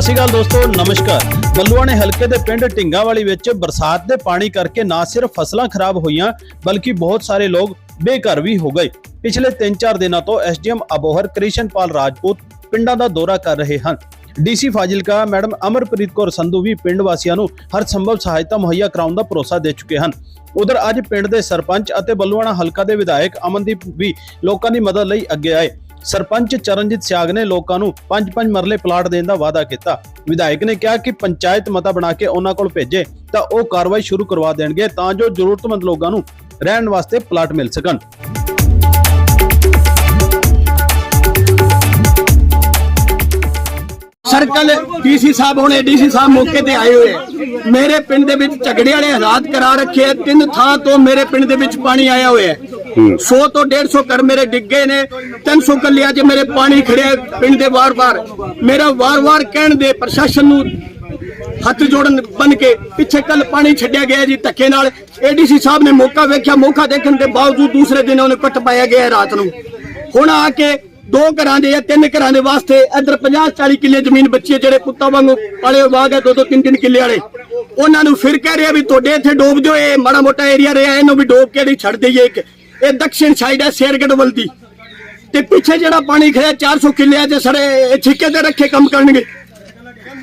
ਸਤਿ ਸ਼੍ਰੀ ਅਕਾਲ ਦੋਸਤੋ, ਨਮਸਕਾਰ। ਬੱਲੂਆਣੇ ਹਲਕੇ ਦੇ ਪਿੰਡ ਢਿੰਗਾਵਾਲੀ ਵਿੱਚ ਬਰਸਾਤ ਦੇ ਪਾਣੀ ਕਰਕੇ ਨਾ ਸਿਰਫ ਫਸਲਾਂ ਖਰਾਬ ਹੋਈਆਂ, ਬਲਕਿ ਬਹੁਤ ਸਾਰੇ ਲੋਕ ਬੇਘਰ ਵੀ ਹੋ ਗਏ। ਪਿਛਲੇ 3-4 ਦਿਨਾਂ ਤੋਂ ਐਸਡੀਐਮ ਅਬੋਹਰ ਕ੍ਰਿਸ਼ਨਪਾਲ ਰਾਜਪੂਤ ਪਿੰਡਾਂ ਦਾ ਦੌਰਾ ਕਰ ਰਹੇ ਹਨ। ਡੀਸੀ ਫਾਜ਼ਿਲਕਾ ਮੈਡਮ ਅਮਰਪ੍ਰੀਤ ਕੌਰ ਸੰਧੂ ਵੀ ਪਿੰਡ ਵਾਸੀਆਂ ਨੂੰ ਹਰ ਸੰਭਵ ਸਹਾਇਤਾ ਮੁਹੱਈਆ ਕਰਾਉਣ ਦਾ ਭਰੋਸਾ ਦੇ ਚੁੱਕੇ ਹਨ। ਉਧਰ ਅੱਜ ਪਿੰਡ ਦੇ ਸਰਪੰਚ ਅਤੇ ਬੱਲੂਆਣਾ ਹਲਕਾ ਦੇ ਵਿਧਾਇਕ ਅਮਨਦੀਪ ਵੀ ਲੋਕਾਂ ਦੀ ਮਦਦ ਲਈ ਅੱਗੇ ਆਏ। ਸਰਪੰਚ ਚਰਨਜੀਤ ਸਿਆਗ ਨੇ ਲੋਕਾਂ ਨੂੰ 5-5 ਮਰਲੇ ਪਲਾਟ ਦੇਣ ਦਾ ਵਾਅਦਾ ਕੀਤਾ। ਵਿਧਾਇਕ ਨੇ ਕਿਹਾ ਕਿ ਪੰਚਾਇਤ ਮਤਾ ਬਣਾ ਕੇ ਉਹਨਾਂ ਕੋਲ ਭੇਜੇ ਤਾਂ ਉਹ ਕਾਰਵਾਈ ਸ਼ੁਰੂ ਕਰਵਾ ਦੇਣਗੇ ਤਾਂ ਜੋ ਜ਼ਰੂਰਤਮੰਦ ਲੋਕਾਂ ਨੂੰ ਰਹਿਣ ਵਾਸਤੇ ਪਲਾਟ ਮਿਲ ਸਕਣ। ਸਰਕਲ ਡੀਸੀ ਸਾਹਿਬ ਹੁਣੇ ਡੀਸੀ ਸਾਹਿਬ ਮੌਕੇ ਤੇ ਆਏ ਹੋਏ। ਮੇਰੇ ਪਿੰਡ ਦੇ ਵਿੱਚ ਝਗੜੇ ਵਾਲੇ ਹਾਲਾਤ ਕਰਾ ਰੱਖੇ ਆ। ਤਿੰਨ ਥਾਂ ਤੋਂ ਮੇਰੇ ਪਿੰਡ ਦੇ ਵਿੱਚ ਪਾਣੀ ਆਇਆ ਹੋਇਆ ਹੈ। 100 ਤੋਂ 150 ਘਰ ਮੇਰੇ ਡਿੱਗੇ ਨੇ। 300 ਕੱਲਿਆਂ 'ਚ ਮੇਰੇ ਪਾਣੀ ਖੜਿਆ ਪਿੰਡ ਦੇ ਵਾਰ-ਵਾਰ। ਮੇਰਾ ਵਾਰ-ਵਾਰ ਕਹਿਣ ਦੇ ਪ੍ਰਸ਼ਾਸਨ ਨੂੰ ਹੱਥ ਜੋੜਨ ਬਨ ਕੇ ਪਿੱਛੇ ਕੱਲ ਪਾਣੀ ਛੱਡਿਆ ਗਿਆ ਜੀ ਧੱਕੇ ਨਾਲ। ਏਡੀਸੀ ਸਾਹਿਬ ਨੇ ਮੌਕਾ ਵੇਖਿਆ। ਮੌਕਾ ਦੇਖਣ ਦੇ ਬਾਵਜੂਦ ਦੂਸਰੇ ਦਿਨ ਉਹਨੇ ਕੱਟ ਪਾਇਆ ਗਿਆ ਰਾਤ ਨੂੰ। ਹੁਣ ਆ ਕੇ ਦੋ ਘਰਾਂ ਦੇ ਜਾਂ ਤਿੰਨ ਘਰਾਂ ਦੇ ਵਾਸਤੇ ਇੱਧਰ 50 40 ਕਿੱਲੇ ਜ਼ਮੀਨ ਬੱਚੀ ਹੈ ਜਿਹੜੇ ਪੁੱਤਾਂ ਵਾਂਗੂ ਪਾਲੇ ਬਾਗ ਹੈ, ਦੋ ਦੋ ਤਿੰਨ ਤਿੰਨ ਕਿੱਲੇ ਵਾਲੇ। ਉਹਨਾਂ ਨੂੰ ਫਿਰ ਕਹਿ ਰਿਹਾ ਵੀ ਤੁਹਾਡੇ ਇੱਥੇ ਡੋਬ ਦਿਓ, ਇਹ ਮਾੜਾ ਮੋਟਾ ਏਰੀਆ ਰਿਹਾ, ਇਹਨੂੰ ਵੀ ਡੋਬ ਕੇ ਨਹੀਂ ਛੱਡ ਦਈਏ ਇੱਕ। ਇਹ ਦક્ષਿਣ ਸਾਈਡ ਹੈ ਸ਼ੇਰਗੜ ਵੱਲ ਦੀ। ਤੇ ਪਿੱਛੇ ਜਿਹੜਾ ਪਾਣੀ ਖੜਿਆ 400 ਕਿੱਲਿਆਂ 'ਚ ਸੜੇ, ਇਹ ਠੇਕੇ ਤੇ ਰੱਖੇ ਕੰਮ ਕਰਨਗੇ।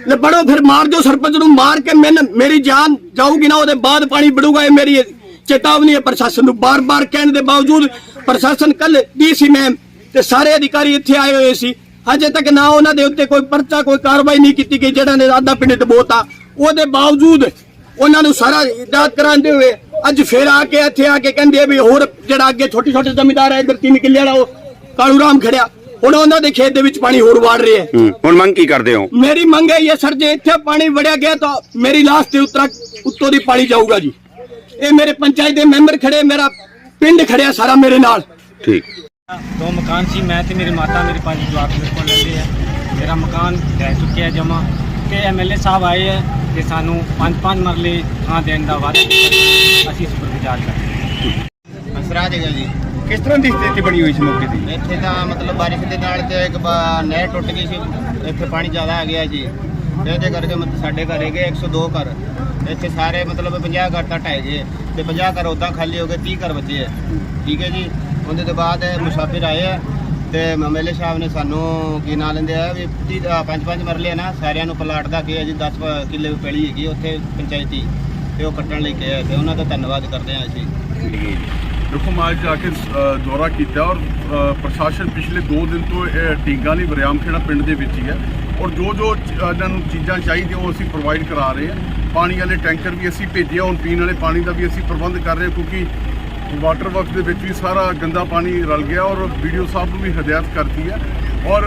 ਲੈ ਬੜੋ ਫਿਰ ਮਾਰ ਦਿਓ ਸਰਪੰਚ ਨੂੰ, ਮਾਰ ਕੇ ਮੈਨ, ਮੇਰੀ ਜਾਨ ਜਾਊਗੀ ਨਾ, ਉਹਦੇ ਬਾਅਦ ਪਾਣੀ ਬੜੂਗਾ ਇਹ ਮੇਰੀ ਚੇਤਾਵਨੀ ਹੈ ਪ੍ਰਸ਼ਾਸਨ ਨੂੰ। ਬਾਰ-ਬਾਰ ਕਹਿਣ ਦੇ ਬਾਵਜੂਦ ਪ੍ਰਸ਼ਾਸਨ ਕੱਲ ਡੀਸੀ ਮੈਮ ਤੇ ਸਾਰੇ ਅਧਿਕਾਰੀ ਇੱਥੇ ਆਏ ਹੋਏ ਸੀ। ਹਜੇ ਤੱਕ ਨਾ ਉਹਨਾਂ ਦੇ ਉੱਤੇ ਕੋਈ ਪਰਚਾ ਕੋਈ ਕਾਰਵਾਈ ਨਹੀਂ ਕੀਤੀ ਗਈ ਜਿਹੜਾ ਨੇ ਆਧਾ ਪਿੰਡ ਡਬੋਤਾ ਉਹਦੇ ਬਾਵਜੂਦ ਉਹਨਾਂ ਨੂੰ ਸਾਰਾ ਇਦਾਤ ਕਰਾਉਂਦੇ ਹੋਏ ਅੱਜ ਫੇਰ ਆ ਕੇ ਇੱਥੇ ਆ ਕੇ ਕਹਿੰਦੇ ਵੀ ਹੋਰ ਜਿਹੜਾ ਅੱਗੇ ਛੋਟੇ ਛੋਟੇ ਜ਼ਮੀਂਦਾਰ ਹੈ ਇੱਧਰ ਤਿੰਨ ਕਿੱਲੇ ਵਾਲਾ ਉਹ ਕਾਲੂ ਰਾਮ ਖੜਿਆ। ਹੁਣ ਉਹਨਾਂ ਦੇ ਖੇਤ ਦੇ ਵਿੱਚ ਪਾਣੀ ਹੋਰ ਵਾੜ ਰਿਹਾ ਹੈ। ਹੂੰ, ਹੁਣ ਮੰਗ ਕੀ ਕਰਦੇ ਹੋ? ਮੇਰੀ ਮੰਗ ਹੈ ਇਹ ਸਰ ਜੇ ਇੱਥੇ ਪਾਣੀ ਵੜਿਆ ਗਿਆ ਤਾਂ ਮੇਰੀ ਲਾਸ਼ ਤੇ ਉਤਰਾ ਉੱਤੋਂ ਦੀ ਪਾਣੀ ਜਾਊਗਾ ਜੀ। ਇਹ ਮੇਰੇ ਪੰਚਾਇਤ ਦੇ ਮੈਂਬਰ ਖੜੇ ਮੇਰਾ ਪਿੰਡ ਖੜਿਆ ਸਾਰਾ ਮੇਰੇ ਨਾਲ। ਠੀਕ। ਦੋ ਮਕਾਨ ਸੀ ਮੈਂ ਤੇ ਮੇਰੀ ਮਾਤਾ ਮੇਰੇ ਪੰਜ ਜਵਾਕ ਮੇਰੇ ਕੋਲ ਰਹਿੰਦੇ ਆ। ਮੇਰਾ ਮਕਾਨ ਲੈ ਚੁੱਕਿਆ ਜਮਾ ਤੇ ਐਮਐਲਏ ਸਾਹਿਬ ਆਏ ਹੈ ਤੇ ਸਾਨੂੰ ਪੰਜ ਪੰਜ ਮਰਲੇ ਥਾਂ ਦੇਣ ਦਾ ਵਾਅਦਾ ਕੀਤਾ। ਅਸੀਂ ਸ਼ੁਕਰਗੁਜ਼ਾਰ ਕਰਦੇ ਹਾਂ। ਅਸਰਾਜ ਹੈਗਾ ਜੀ। ਕਿਸ ਤਰ੍ਹਾਂ ਦੀ ਸਥਿਤੀ ਬਣੀ ਹੋਈ ਸੀ ਮੌਕੇ ਦੀ? ਇੱਥੇ ਤਾਂ ਮਤਲਬ ਬਾਰਿਸ਼ ਦੇ ਨਾਲ ਤੇ ਇੱਕ ਬ- ਨਹਿਰ ਟੁੱਟ ਗਈ ਸੀ। ਇੱਥੇ ਪਾਣੀ ਜ਼ਿਆਦਾ ਆ ਗਿਆ ਜੀ। ਤੇ ਇਹਦੇ ਕਰਕੇ ਮਤਲਬ ਸਾਡੇ ਘਰ ਹੈਗੇ 102 ਘਰ। ਇੱਥੇ ਸਾਰੇ ਮਤਲਬ 50 ਘਰ ਤਾਂ ਢਹਿ ਗਏ ਤੇ 50 ਘਰ ਉਦਾਂ ਖਾਲੀ ਹੋ ਗਏ 30 ਘਰ ਬਚੇ ਆ। ਠੀਕ ਹੈ ਜੀ? ਉਹਦੇ ਤੋਂ ਬਾਅਦ ਮੁਸਾਫਿਰ ਆਏ ਆ ਤੇ ਐਮਐਲਏ ਸਾਹਿਬ ਨੇ ਸਾਨੂੰ ਕੀ ਨਾਂ ਲੈਂਦੇ ਆ, ਵੀ ਪੰਜ ਪੰਜ ਮਰਲੇ ਆ ਨਾ, ਸਾਰਿਆਂ ਨੂੰ ਪਲਾਟ ਦਾ ਕੀ ਹੈ ਜੀ 10 ਕਿੱਲੇ ਪੈਲੀ ਹੈਗੀ ਉੱਥੇ ਪੰਚਾਇਤੀ ਤੇ ਉਹ ਕੱਟਣ ਲਈ ਕਿਹਾ ਤੇ ਉਹਨਾਂ ਦਾ ਧੰਨਵਾਦ ਕਰਦੇ ਹਾਂ ਅਸੀਂ। ਦੇਖੋ ਮੈਂ ਅੱਜ ਆ ਕੇ ਦੌਰਾ ਕੀਤਾ ਔਰ ਪ੍ਰਸ਼ਾਸਨ ਪਿਛਲੇ 2 ਦਿਨ ਤੋਂ ਇਹ ਟੀਂਗਾ ਲਈ ਵਰਿਆਮ ਖੇੜਾ ਪਿੰਡ ਦੇ ਵਿੱਚ ਹੀ ਹੈ। ਔਰ ਜੋ ਜੋ ਇਹਨਾਂ ਨੂੰ ਚੀਜ਼ਾਂ ਚਾਹੀਦੀਆਂ ਉਹ ਅਸੀਂ ਪ੍ਰੋਵਾਈਡ ਕਰਾ ਰਹੇ ਹਾਂ। ਪਾਣੀ ਵਾਲੇ ਟੈਂਕਰ ਵੀ ਅਸੀਂ ਭੇਜੇ ਹੁਣ ਪੀਣ ਵਾਲੇ ਪਾਣੀ ਦਾ ਵੀ ਅਸੀਂ ਪ੍ਰਬੰਧ ਕਰ ਰਹੇ ਹਾਂ, ਕਿਉਂਕਿ ਵਾਟਰ ਵਰਕ ਦੇ ਵਿੱਚ ਵੀ ਸਾਰਾ ਗੰਦਾ ਪਾਣੀ ਰਲ ਗਿਆ ਔਰ ਵੀਡੀਓ ਸਾਹਿਬ ਨੂੰ ਵੀ ਹਦਾਇਤ ਕਰਤੀ ਹੈ। ਔਰ,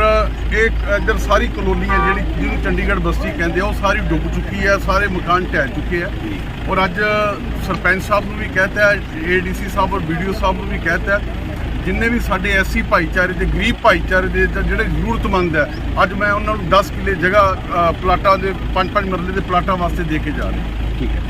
ਇਹ ਇੱਧਰ ਸਾਰੀ ਕਲੋਨੀ ਹੈ ਜਿਹੜੀ ਜਿਹਨੂੰ ਚੰਡੀਗੜ੍ਹ ਬਸਤੀ ਕਹਿੰਦੇ ਆ, ਉਹ ਸਾਰੀ ਡੁੱਬ ਚੁੱਕੀ ਹੈ, ਸਾਰੇ ਮਕਾਨ ਢਹਿ ਚੁੱਕੇ ਆ। ਔਰ ਅੱਜ ਸਰਪੰਚ ਸਾਹਿਬ ਨੂੰ ਵੀ ਕਹਤਾ ਹੈ ਏਡੀਸੀ ਸਾਹਿਬ ਔਰ ਵੀਡੀਓ ਸਾਹਿਬ ਨੂੰ ਵੀ ਕਹਤਾ ਹੈ ਜਿੰਨੇ ਵੀ ਸਾਡੇ ਐਸਸੀ ਭਾਈਚਾਰੇ ਦੇ, ਗਰੀਬ ਭਾਈਚਾਰੇ ਦੇ ਜਾਂ ਜਿਹੜੇ ਜ਼ਰੂਰਤਮੰਦ ਹੈ, ਅੱਜ ਮੈਂ ਉਹਨਾਂ ਨੂੰ 10 ਕਿੱਲੇ ਜਗ੍ਹਾ ਪਲਾਟਾਂ ਦੇ 5-5 ਮਰਲੇ ਦੇ ਪਲਾਟਾਂ ਵਾਸਤੇ ਦੇ ਕੇ ਜਾ ਰਿਹਾ। ਠੀਕ ਹੈ।